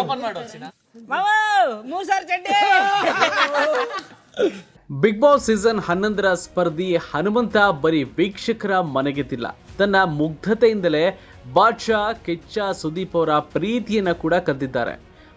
Open ಮಾಡು ಅರ್ಚನಾ. ಮಾವ ಮೂರ್ ಸಾವಿರ ಚಡ್ಡಿ. ಬಿಗ್ ಬಾಸ್ ಸೀಸನ್ ಹನ್ನೊಂದರ ಸ್ಪರ್ಧಿ ಹನುಮಂತ ಬರೀ ವೀಕ್ಷಕರ ಮನೆಗೆದ್ದಿಲ್ಲ. ತನ್ನ ಮುಗ್ಧತೆಯಿಂದಲೇ ಬಾದ್ಶಾ ಕೆಚ್ಚ ಸುದೀಪ್ ಅವರ ಪ್ರೀತಿಯನ್ನ ಕೂಡ ಕದ್ದಿದ್ದಾರೆ.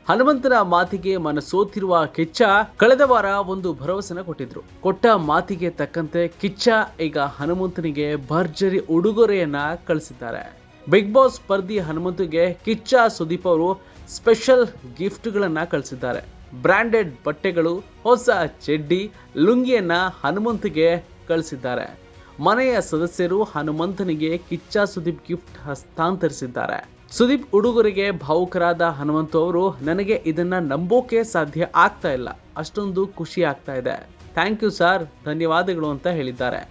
ಹನುಮಂತನ ಮಾತಿಗೆ ಮನಸೋತಿರುವ ಕಿಚ್ಚ ಕಳೆದ ವಾರ ಒಂದು ಭರವಸೆನ ಕೊಟ್ಟಿದ್ರು. ಕೊಟ್ಟ ಮಾತಿಗೆ ತಕ್ಕಂತೆ ಕಿಚ್ಚ ಈಗ ಹನುಮಂತನಿಗೆ ಭರ್ಜರಿ ಉಡುಗೊರೆಯನ್ನ ಕಳಿಸಿದ್ದಾರೆ. ಬಿಗ್ ಬಾಸ್ ಸ್ಪರ್ಧಿ ಹನುಮಂತಿಗೆ ಕಿಚ್ಚ ಸುದೀಪ್ ಅವರು ಸ್ಪೆಷಲ್ ಗಿಫ್ಟ್ಗಳನ್ನು ಕಳಿಸಿದ್ದಾರೆ. ಬ್ರಾಂಡೆಡ್ ಬಟ್ಟೆಗಳು, ಹೊಸ ಚೆಡ್ಡಿ, ಲುಂಗಿಯನ್ನ ಹನುಮಂತಿಗೆ ಕಳಿಸಿದ್ದಾರೆ. ಮನೆಯ ಸದಸ್ಯರು ಹನುಮಂತನಿಗೆ ಕಿಚ್ಚ ಸುದೀಪ್ ಗಿಫ್ಟ್ ಹಸ್ತಾಂತರಿಸಿದ್ದಾರೆ. ಸುದೀಪ್ ಉಡುಗೊರೆಗೆ ಭಾವುಕರಾದ ಹನುಮಂತ ಅವರು, ನನಗೆ ಇದನ್ನ ನಂಬೋಕೆ ಸಾಧ್ಯ ಆಗ್ತಾ ಇಲ್ಲ. ಅಷ್ಟೊಂದು ಖುಷಿ ಆಗ್ತಾ ಇದೆ. Thank you sir. ಧನ್ಯವಾದಗಳು ಅಂತ ಹೇಳಿದ್ದಾರೆ.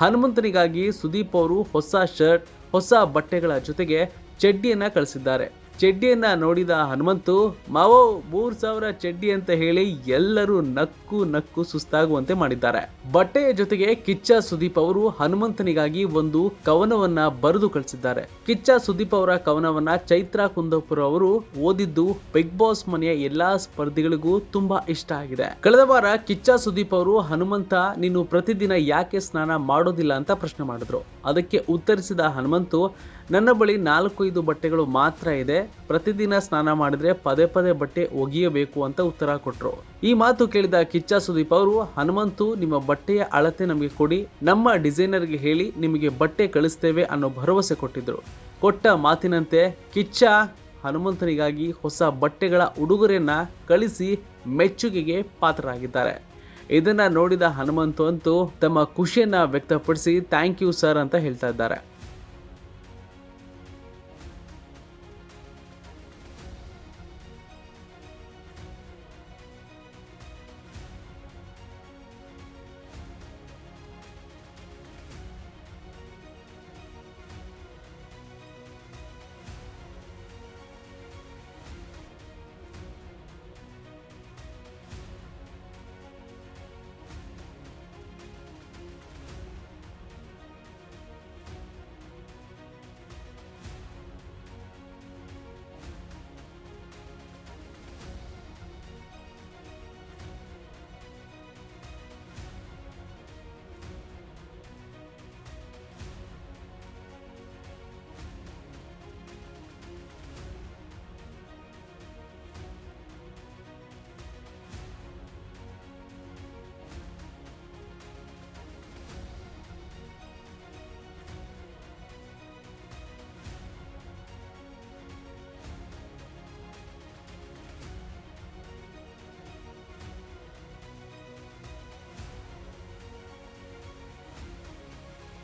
ಹನುಮಂತನಿಗಾಗಿ ಸುದೀಪ್ ಅವರು ಹೊಸ ಶರ್ಟ್ ಹೊಸ ಬಟ್ಟೆಗಳ ಜೊತೆಗೆ ಚಡ್ಡಿಯನ್ನ ಕಳಿಸಿದ್ದಾರೆ. ಚಡ್ಡಿಯನ್ನ ನೋಡಿದ ಹನುಮಂತು, ಮಾವೋ, ಮೂರ್ ಸಾವಿರ ಚಡ್ಡಿ ಅಂತ ಹೇಳಿ ಎಲ್ಲರೂ ನಕ್ಕು ನಕ್ಕು ಸುಸ್ತಾಗುವಂತೆ ಮಾಡಿದ್ದಾರೆ. ಬಟ್ಟೆಯ ಜೊತೆಗೆ ಕಿಚ್ಚ ಸುದೀಪ್ ಅವರು ಹನುಮಂತನಿಗಾಗಿ ಒಂದು ಕವನವನ್ನ ಬರೆದು ಕಳಿಸಿದ್ದಾರೆ. ಕಿಚ್ಚ ಸುದೀಪ್ ಅವರ ಕವನವನ್ನ ಚೈತ್ರಾ ಕುಂದಪುರ ಅವರು ಓದಿದ್ದು ಬಿಗ್ ಬಾಸ್ ಮನೆಯ ಎಲ್ಲಾ ಸ್ಪರ್ಧಿಗಳಿಗೂ ತುಂಬಾ ಇಷ್ಟ ಆಗಿದೆ. ಕಳೆದ ವಾರ ಕಿಚ್ಚ ಸುದೀಪ್ ಅವರು, ಹನುಮಂತ, ನೀನು ಪ್ರತಿದಿನ ಯಾಕೆ ಸ್ನಾನ ಮಾಡೋದಿಲ್ಲ ಅಂತ ಪ್ರಶ್ನೆ ಮಾಡಿದ್ರು. ಅದಕ್ಕೆ ಉತ್ತರಿಸಿದ ಹನುಮಂತು, ನನ್ನ ಬಳಿ ನಾಲ್ಕೈದು ಬಟ್ಟೆಗಳು ಮಾತ್ರ ಇದೆ. ಪ್ರತಿದಿನ ಸ್ನಾನ ಮಾಡಿದ್ರೆ ಪದೇ ಪದೇ ಬಟ್ಟೆ ಒಗೆಯಬೇಕು ಅಂತ ಉತ್ತರ ಕೊಟ್ರು. ಈ ಮಾತು ಕೇಳಿದ ಕಿಚ್ಚ ಸುದೀಪ್ ಅವರು, ಹನುಮಂತು, ನಿಮ್ಮ ಬಟ್ಟೆಯ ಅಳತೆ ನಮಗೆ ಕೊಡಿ. ನಮ್ಮ ಡಿಸೈನರ್ಗೆ ಹೇಳಿ ನಿಮಗೆ ಬಟ್ಟೆ ಕಳಿಸ್ತೇವೆ ಅನ್ನೋ ಭರವಸೆ ಕೊಟ್ಟಿದ್ರು. ಕೊಟ್ಟ ಮಾತಿನಂತೆ ಕಿಚ್ಚ ಹನುಮಂತನಿಗಾಗಿ ಹೊಸ ಬಟ್ಟೆಗಳ ಉಡುಗೊರೆಯನ್ನ ಕಳಿಸಿ ಮೆಚ್ಚುಗೆಗೆ ಪಾತ್ರರಾಗಿದ್ದಾರೆ. ಇದನ್ನ ನೋಡಿದ ಹನುಮಂತು ಅಂತೂ ತಮ್ಮ ಖುಷಿಯನ್ನ ವ್ಯಕ್ತಪಡಿಸಿ ಥ್ಯಾಂಕ್ ಯು ಸರ್ ಅಂತ ಹೇಳ್ತಾ ಇದ್ದಾರೆ.